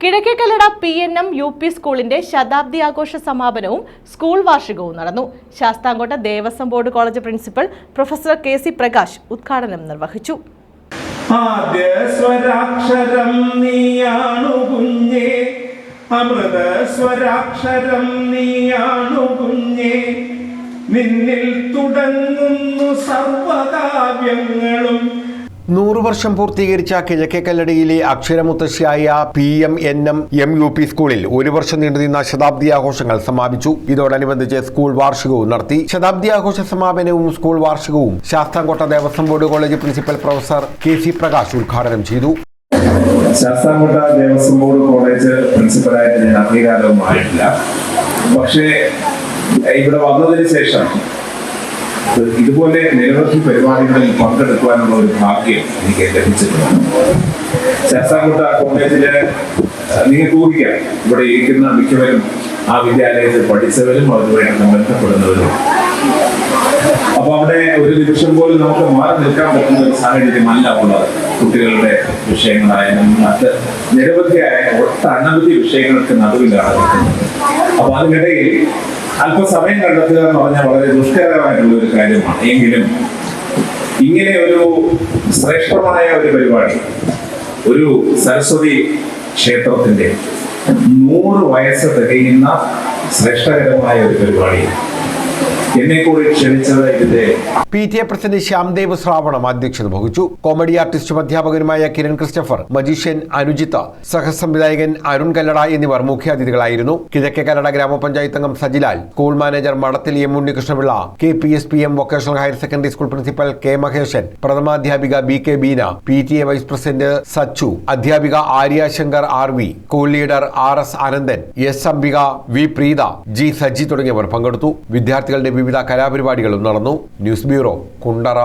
Kizhakkekallada P N M U P സ്കൂളിന്റെ ശതാബ്ദി ആഘോഷ സമാപനവും സ്കൂൾ വാർഷികവും നടന്നു. Sasthamcotta Devaswom board college principal professor K C Prakash ഉദ്ഘാടനം നിർവഹിച്ചു. സ്വരാക്ഷരം അമൃത സ്വരാക്ഷരം നിന്നിൽ തുടങ്ങുന്നു സർവകാവ്യങ്ങളും നൂറു വർഷം പൂർത്തീകരിച്ച കിഴക്കേക്കല്ലടിയിലെ അക്ഷരമുത്തശ്ശിയായ P M N M M U P സ്കൂളിൽ ഒരു വർഷം നീണ്ടുനിന്ന ശതാബ്ദി ആഘോഷങ്ങൾ സമാപിച്ചു. ഇതോടനുബന്ധിച്ച് സ്കൂൾ വാർഷികവും നടത്തി. ശതാബ്ദി ആഘോഷ സമാപനവും school വാർഷികവും Sasthamcotta Devaswom board college principal professor K C Prakash ഉദ്ഘാടനം ചെയ്തു. ശാസ്താംകോട്ട ദേവസ്വം ബോർഡ് കോളേജ് പ്രിൻസിപ്പലായിട്ട് അംഗീകാരവും ആയിട്ടില്ല. പക്ഷേ ഇവിടെ വന്നതിന് ശേഷം ഇതുപോലെ നിരവധി പരിപാടികളിൽ പങ്കെടുക്കുവാനുള്ള ഒരു ഭാഗ്യം എനിക്ക് ലഭിച്ചിട്ടുണ്ട്. ശാസ്താംകോട്ട കോളേജിലെ നിങ്ങൾക്ക് ഊഹിക്കാം. ഇവിടെ ഇരിക്കുന്ന മിക്കവരും ആ വിദ്യാലയത്തിൽ പഠിച്ചവരും അതുമായിട്ട് ബന്ധപ്പെടുന്നവരും. അപ്പൊ അവിടെ ഒരു നിമിഷം പോലും നമുക്ക് മാറി നിൽക്കാൻ പറ്റുന്ന ഒരു സാഹചര്യമല്ല ഉള്ളത്. കുട്ടികളുടെ വിഷയങ്ങളായാലും മറ്റ് നിരവധിയായ ഒട്ടനവധി വിഷയങ്ങൾക്ക് നടുവിലാണ് അപ്പൊ അതിനിടയിൽ അല്പസമയം കണ്ടെത്തുക എന്ന് പറഞ്ഞാൽ വളരെ ദുഷ്കരമായിട്ടുള്ള ഒരു കാര്യമാണ്. എങ്കിലും ഇങ്ങനെ ഒരു ശ്രേഷ്ഠമായ ഒരു പരിപാടി ഒരു സരസ്വതി ക്ഷേത്രത്തിന്റെ നൂറ് വയസ്സ് തികയുന്ന ശ്രേഷ്ഠകരമായ ഒരു പരിപാടി എന്നെ കൂടി P T A president Shyamdev Shravanam അധ്യക്ഷത വഹിച്ചു. കോമഡി ആർട്ടിസ്റ്റും അധ്യാപകനുമായ കിരൺ ക്രിസ്റ്റഫർ മജീഷ്യൻ അനുജിത്ത സഹസംവിധായകൻ അരുൺ കല്ലട എന്നിവർ മുഖ്യാതിഥികളായിരുന്നു. കിഴക്കേ കല്ലട ഗ്രാമപഞ്ചായത്ത് അംഗം Sajilal school manager Madathil M Unnikrishnapillai K P S P M vocational higher secondary school principal K Maheshan പ്രഥമാധ്യാപിക B K Beena P T A vice president Sachu അധ്യാപിക Arya Shankar R V school leader R S Anandan S Ambika V Preetha G Saji തുടങ്ങിയവർ പങ്കെടുത്തു. വിദ്യാർത്ഥികളുടെ വിവിധ കലാപരിപാടികളും നടന്നു. News bureau Kundara.